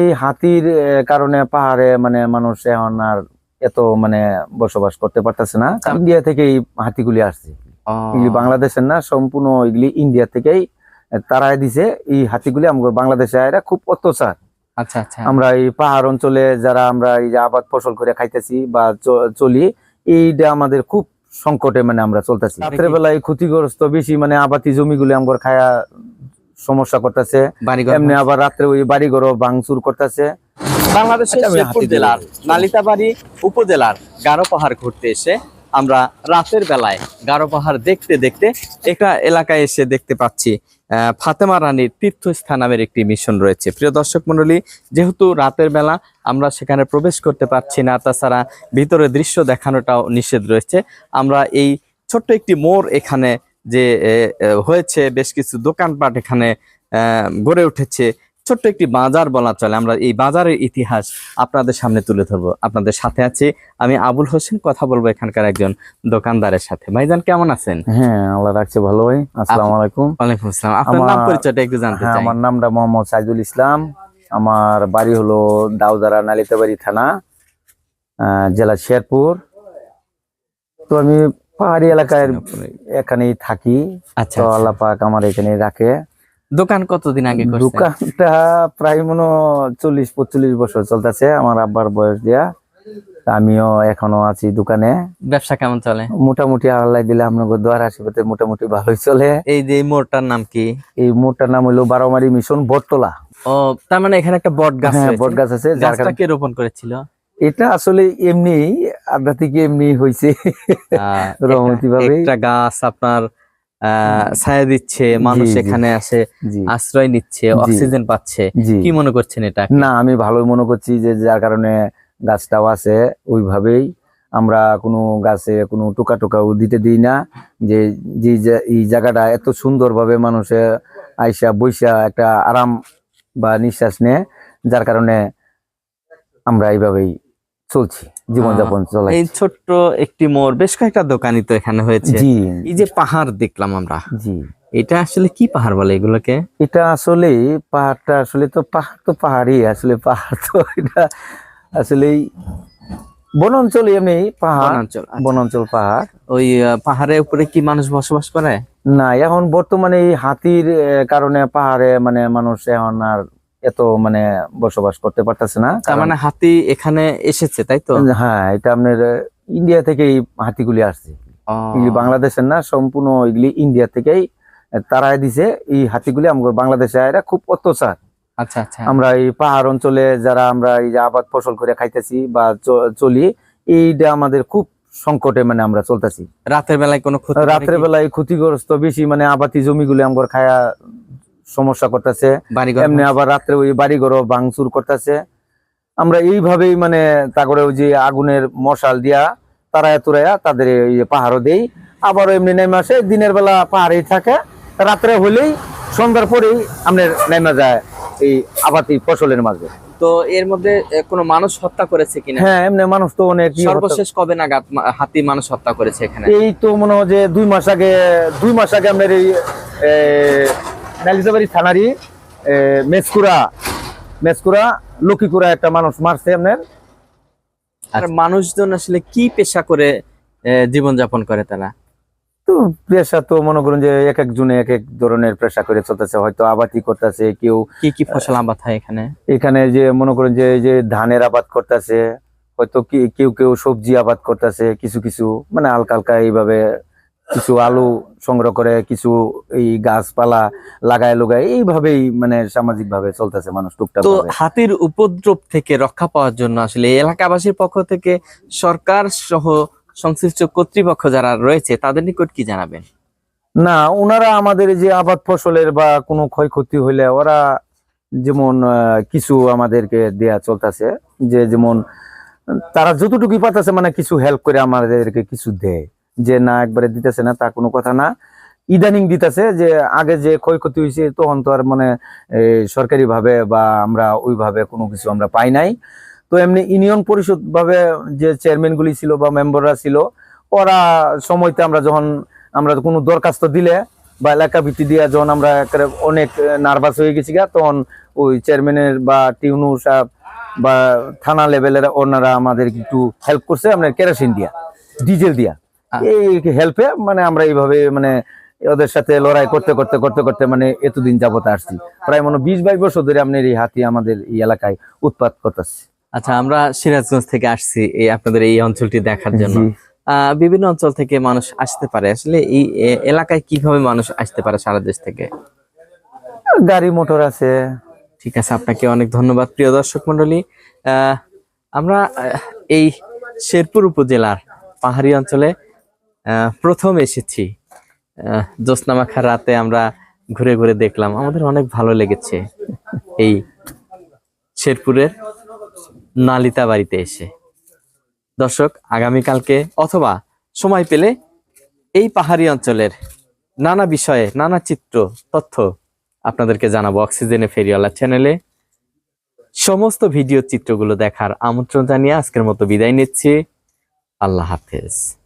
এই হাতির কারণে পাহাড়ে মানে মানুষ এখন আর এত মানে বসবাস করতে পারতেছে না। ইন্ডিয়া থেকে এই হাতিগুলি আসছে। এগুলি বাংলাদেশের না সম্পূর্ণ এগুলি ইন্ডিয়া থেকেই তারাই দিছে। এই হাতিগুলি আমাদের বাংলাদেশে এরা খুব অত্যাচার। আচ্ছা আচ্ছা। আমরা এই পাহাড় অঞ্চলে যারা আমরা এই যে আবাদ ফসল করে খাইতেছি বা চলি এইটা আমাদের খুব সংকটে মানে আমরা চলতেছি। রাত্রেবেলায় ক্ষতিগ্রস্ত বেশি মানে আবাদি জমিগুলি আমার খায়া সমস্যা করতেছে। এমনি আবার রাত্রে ওই বাড়ি ঘর ভাঙচুর করতেছে। বাংলাদেশের আচ্ছা, শেরপুর জেলার নালিতাবাড়ি উপজেলার গারো পাহাড় ঘুরতে এসে আমরা রাতের বেলায় গারো পাহাড় দেখতে দেখতে একটা এলাকায় এসে দেখতে পাচ্ছি ফাতেমা রানীর তীর্থস্থান নামের একটি মিশন রয়েছে। প্রিয় দর্শক মন্ডলী যেহেতু রাতের বেলা আমরা সেখানে প্রবেশ করতে পারছি না তাছাড়া ভিতরে দৃশ্য দেখানোটাও নিষেধ রয়েছে আমরা এই ছোট্ট একটি মোড় এখানে যে হয়েছে বেশ কিছু দোকানপাট এখানে গড়ে উঠেছে। ছোট্ট একটি বাজার বলা চলে। আমরা এই বাজারের ইতিহাস আপনাদের সামনে তুলে ধরবো। আপনাদের সাথে আছি আমি আবুল হোসেন। কথা বলব এখানকার একজন দোকানদারের সাথে। ভাইজান কেমন আছেন? হ্যাঁ আল্লাহ রাখছে ভালো ভাই। আসসালামু আলাইকুম। ওয়ালাইকুম আসসালাম। আপনার নাম পরিচয়টা একটু জানতে হ্যাঁ চাই। আমার নামটা মোহাম্মদ সাইদুল ইসলাম। আমার বাড়ি হলো দাউদারা নালিতাবাড়ি থানা আহ, জেলা শেরপুর। তো আমি পাহাড়ি এলাকায় এখানেই থাকি। আচ্ছা আচ্ছা। আল্লাহ পাক আমার এখানে রাখে। দোকান কতদিন আগে দোকানটা প্রায় মনে চল্লিশ পঁচল্লিশ বছর চলতেছে আমার আব্বার বয়স দিয়া। আমিও এখনও আছি দোকানে। ব্যবসা কেমন চলে? মোটামুটি আল্লাহ দিলে আপনার দোয়ার আশীর্বাদে মোটামুটি ভালোই চলে। এই যে মোড়টার নাম কি? এই মোড়টার নাম হলো বারোমারি মিশন বটতলা। ও তার মানে এখানে একটা বট গাছ হ্যাঁ বট গাছ আছে যার রোপণ করেছিল? এটা আসলে এমনি আড্ডা থেকে এমনি হয়েছে আহ, রহমতি একটা- একটা গাছ আপনার ছায়া দিচ্ছে মানুষ। এখানে আসে আশ্রয় নিচ্ছে অক্সিজেন পাচ্ছে। কি মনে করছেন এটা? না আমি ভালোই মনে করছি যে যার কারণে গাছটাও আছে ওইভাবেই আমরা কোনো গাছে কোনো টোকা টোকাও দিতে দিই না। যে যে এই জায়গাটা এত সুন্দরভাবে মানুষে আইসা বৈশা একটা আরাম বা নিঃশ্বাস নেয় যার কারণে আমরা এইভাবেই চলছি জীবনযাপন চলাই এই ছোট্ট একটি মোড় বেশ কয়েকটা দোকানই তো এখানে হয়েছে। জি এই যে পাহাড় দেখলাম আমরা জি। এটা আসলে কি পাহাড় বলে এগুলোকে? এটা আসলে পাহাড়টা আসলে তো পাহাড় তো পাহাড়ই আসলে পাহাড় তো এটা আসলে বনাঞ্চল এমনি পাহাড় আচ্ছা। বনাঞ্চল পাহাড়। ওই পাহাড়ের উপরে কি মানুষ বসবাস করে? না এখন বর্তমানে এই হাতির কারণে পাহাড়ে মানে মানুষ এখন আর এত মানে বসবাস করতে পারতেছে না তার মানে হাতি এখানে এসেছে তাই তো? হ্যাঁ এটা আপনার ইন্ডিয়া থেকে এই হাতিগুলি আসছে। এগুলি বাংলাদেশের না সম্পূর্ণ এগুলি ইন্ডিয়া থেকেই তারাই দিছে এই হাতিগুলি। আমাদের বাংলাদেশে এরা খুব অত্যাচার। আচ্ছা আচ্ছা। আমরা এই পাহাড় অঞ্চলে যারা আমরা এই যে আবাদ ফসল করে খাইতেছি বা চলি এইটা আমাদের খুব সংকটে মানে আমরা চলতেছি। রাতের বেলায় কোনো রাত্রে? বেলায় ক্ষতিগ্রস্ত বেশি মানে আবাদি জমিগুলি আমার খায়া সমস্যা করতেছে। এমনি আবার রাত্রে ওই বাড়ি ঘর ভাঙচুর করতেছে। আমরা এইভাবেই মানে তারপরে ওই যে আগুনের মশাল দিয়া তারায়া তুরায়া তাদের এই পাহাড়ও দেই। আবার এমনি নেমে আসে দিনের বেলা পাহাড়েই থাকে। রাত্রে হলেই সন্ধ্যার পরেই আপনার নেমে যায় এই আবাদি ফসলের মাঝে। তো এর মধ্যে কোনো মানুষ হত্যা করেছে কিনা? হ্যাঁ এমনি মানুষ তো অনেক সর্বশেষ কবে নাগাদ মা- হাতি মানুষ হত্যা করেছে এখানে? এই তো মনে হয় যে দুই মাস আগে দুই মাস আগে আপনার এই নালিজাবাড়ি থানারই মেসকুরা মেসকুরা লক্ষ্মীকুরা একটা মানুষ মারছে আপনার আর মানুষজন আসলে কি পেশা করে জীবন যাপন করে তারা? তো পেশা তো মনে করুন যে এক একজনে এক এক ধরনের পেশা করে চলতেছে হয়তো আবাদি করতেছে কেউ কি কি ফসল আবাদ হয় এখানে? এখানে যে মনে করেন যে যে ধানের আবাদ করতেছে হয়তো কি- কেউ কেউ সবজি আবাদ করতেছে কিছু কিছু মানে হালকা হালকা এইভাবে কিছু আলু সংগ্রহ করে কিছু এই গাছপালা লাগায় লুগায় এইভাবেই মানে সামাজিক ভাবে চলতেছে মানুষ টুকটাক তো হাতির উপদ্রব থেকে রক্ষা পাওয়ার জন্য আসলে এলাকাবাসীর পক্ষ থেকে সরকার সহ সংশ্লিষ্ট কর্তৃপক্ষ যারা রয়েছে তাদের নিকট কি জানাবেন? না ওনারা আমাদের যে আবাদ ফসলের বা কোনো ক্ষয়ক্ষতি হইলে ওরা যেমন কিছু আমাদেরকে দেয়া চলতেছে যে যেমন তারা যতটুকুই পাতাছে মানে কিছু হেল্প করে আমাদেরকে কিছু দেয়। যে না একবারে দিতেছে না, তা কোনো কথা না ইদানিং দিতেছে যে আগে যে ক্ষয়ক্ষতি হয়েছে, তখন তো আর মানে সরকারি ভাবে বা আমরা ওইভাবে কোনো কিছু আমরা পাই নাই তো এমনি ইউনিয়ন পরিষদ ভাবে যে চেয়ারম্যানগুলি ছিল বা মেম্বাররা ছিল, ওরা সময়তে আমরা যখন, আমরা কোনো দরখাস্ত দিলে বা এলাকা ভিত্তি দিয়ে যখন আমরা অনেক নার্ভাস হয়ে গেছি গা, তখন ওই চেয়ারম্যানের বা টিউনু সাহেব বা থানা লেভেলের ওনারা আমাদের একটু হেল্প করছে, আপনার কেরোসিন দিয়া, ডিজেল দিয়া। এই হেল্পে মানে আমরা এইভাবে মানে ওদের সাথে লড়াই করতে করতে করতে করতে মানে এতদিন যাবত আসছি। প্রায় মনে বিশ বাইশ বছর ধরে আপনার এই হাতি আমাদের এই এলাকায় উৎপাদ করতেছে। আচ্ছা আমরা সিরাজগঞ্জ থেকে আসছি এই আপনাদের এই অঞ্চলটি দেখার জন্য। বিভিন্ন অঞ্চল থেকে মানুষ আসতে পারে। আসলে এই এলাকায় কীভাবে মানুষ আসতে পারে সারা দেশ থেকে? গাড়ি মোটর আছে। ঠিক আছে আপনাকে অনেক ধন্যবাদ প্রিয় দর্শক মন্ডলী আহ, আমরা এই শেরপুর উপজেলার পাহাড়ি অঞ্চলে প্রথম এসেছি। আহ, জ্যোৎস্নামাখা রাতে আমরা ঘুরে ঘুরে দেখলাম। আমাদের অনেক ভালো লেগেছে। এই শেরপুরের নালিতা বাড়িতে এসে। দর্শক আগামীকালকে অথবা সময় পেলে এই পাহাড়ি অঞ্চলের নানা বিষয়ে নানা চিত্র তথ্য আপনাদেরকে জানাব অক্সিজেনে ফেরিওয়ালা চ্যানেলে। সমস্ত ভিডিও চিত্রগুলো দেখার আমন্ত্রণ জানিয়ে আজকের মতো বিদায় নিচ্ছি। আল্লাহ হাফেজ।